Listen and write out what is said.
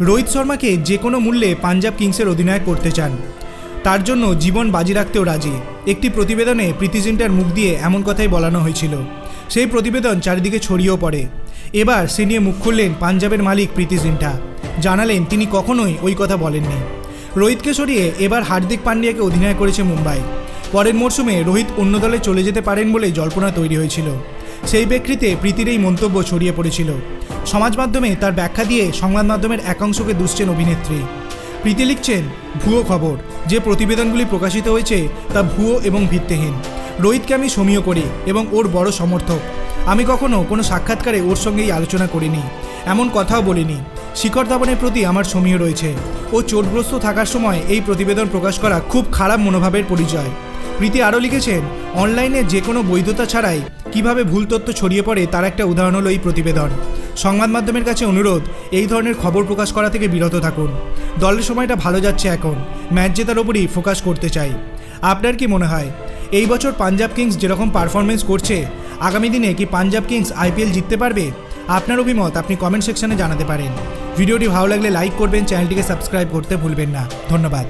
রোহিত শর্মাকে যে কোনো মূল্যে পাঞ্জাব কিংসের অধিনায়ক করতে চান। তার জন্য জীবন বাজি রাখতেও রাজি। একটি প্রতিবেদনে প্রীতি জিন্টার মুখ দিয়ে এমন কথাই বলানো হয়েছিল। সেই প্রতিবেদন চারিদিকে ছড়িয়েও পড়ে। এবার সে নিয়ে মুখ খুললেন পাঞ্জাবের মালিক প্রীতি জিন্টা। জানালেন তিনি কখনোই ওই কথা বলেননি। রোহিতকে সরিয়ে এবার হার্দিক পান্ডিয়াকে অধিনায়ক করেছে মুম্বাই। পরের মরশুমে রোহিত অন্য দলে চলে যেতে পারেন বলে জল্পনা তৈরি হয়েছিল। সেই প্রেক্ষিতে প্রীতির এই মন্তব্য ছড়িয়ে পড়েছিল। সমাজ মাধ্যমে তার ব্যাখ্যা দিয়ে সংবাদ মাধ্যমের একাংশকে দুষছেন অভিনেত্রী। প্রীতি লিখছেন, ভুয়ো খবর। যে প্রতিবেদনগুলি প্রকাশিত হয়েছে তা ভুয়ো এবং ভিত্তিহীন। রোহিতকে আমি সমীহ করি এবং ওর বড় সমর্থক। আমি কখনো কোনো সাক্ষাৎকারে ওর সঙ্গেই আলোচনা করিনি। এমন কথাও বলিনি। শিখর ধাবনের প্রতি আমার সমীহ রয়েছে। ও চোটগ্রস্ত থাকার সময় এই প্রতিবেদন প্রকাশ করা খুব খারাপ মনোভাবের পরিচয়। প্রীতি আরও লিখেছেন, অনলাইনে যে কোনো বৈধতা ছাড়াই কীভাবে ভুল তথ্য ছড়িয়ে পড়ে তার একটা উদাহরণ হলো এই প্রতিবেদন। সংবাদ মাধ্যমের কাছে অনুরোধ, এই ধরনের খবর প্রকাশ করা থেকে বিরত থাকুন। দলের সময়টা ভালো যাচ্ছে এখন। ম্যাচ জেতার ওপরই ফোকাস করতে চাই। আপনার কি মনে হয়, এই বছর পাঞ্জাব কিংস যেরকম পারফরমেন্স করছে, আগামী দিনে কি পাঞ্জাব কিংস আইপিএল জিততে পারবে? আপনার অভিমত আপনি কমেন্ট সেকশনে জানাতে পারেন। ভিডিওটি ভালো লাগলে লাইক করবেন, চ্যানেলটিকে সাবস্ক্রাইব করতে ভুলবেন না। ধন্যবাদ।